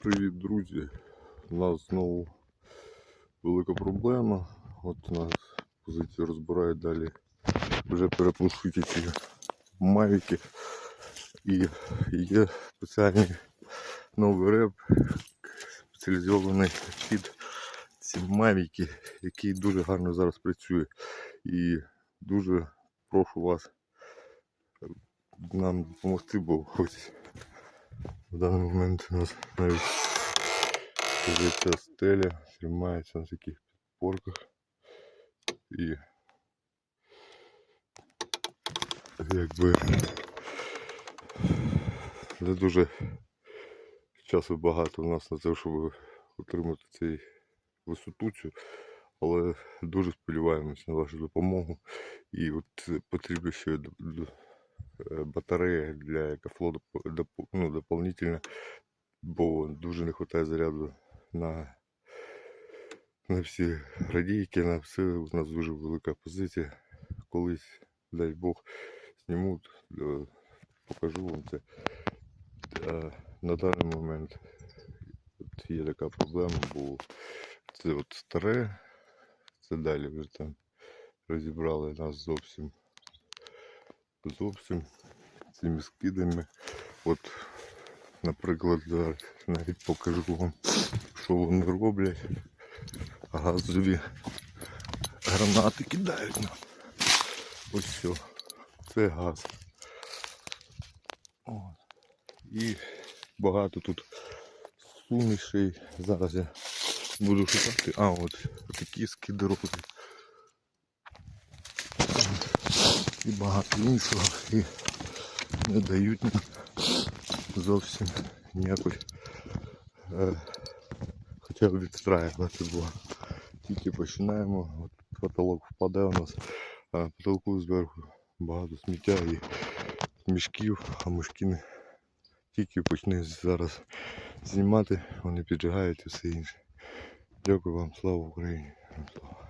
Привіт, друзі! У нас знову велика проблема. От у нас позицію розбирають далі. Вже перепушують ці мавіки. І є спеціальний новий реп, спеціалізований під ці мавіки, який дуже гарно зараз працює. І дуже прошу вас нам допомогти, бо ось в даний момент у нас навіть ця стеля тримається на таких підпорках. І якби не дуже часу багато у нас на те, щоб отримати цей висоту цю, але дуже сподіваємось на вашу допомогу. І от потрібно ще батарея для екофло ну, дополнительно, бо дуже не вистачає заряду на, на всі радійки, на все. У нас дуже велика позиція. Колись, дай Бог, зніму, е, покажу вам це. Е, На даний момент от є така проблема, бо це от старе, це далі вже там розібрали нас зовсім зовсім цими скидами. От, наприклад, зараз навіть покажу вам, що вони роблять. Газові гранати кидають нам. Ось все. Це газ. От. І багато тут сумішей. Зараз я буду шукати. А, от такі скиди роблять. І багато іншого і не дають нам зовсім ніякої е, хоча б відстраювати, бо тільки починаємо, от потолок впаде у нас, потолку зверху багато сміття і мішків, а мішки не тільки почне зараз знімати, вони піджигають і все інше. Дякую вам, слава Україні! Слава!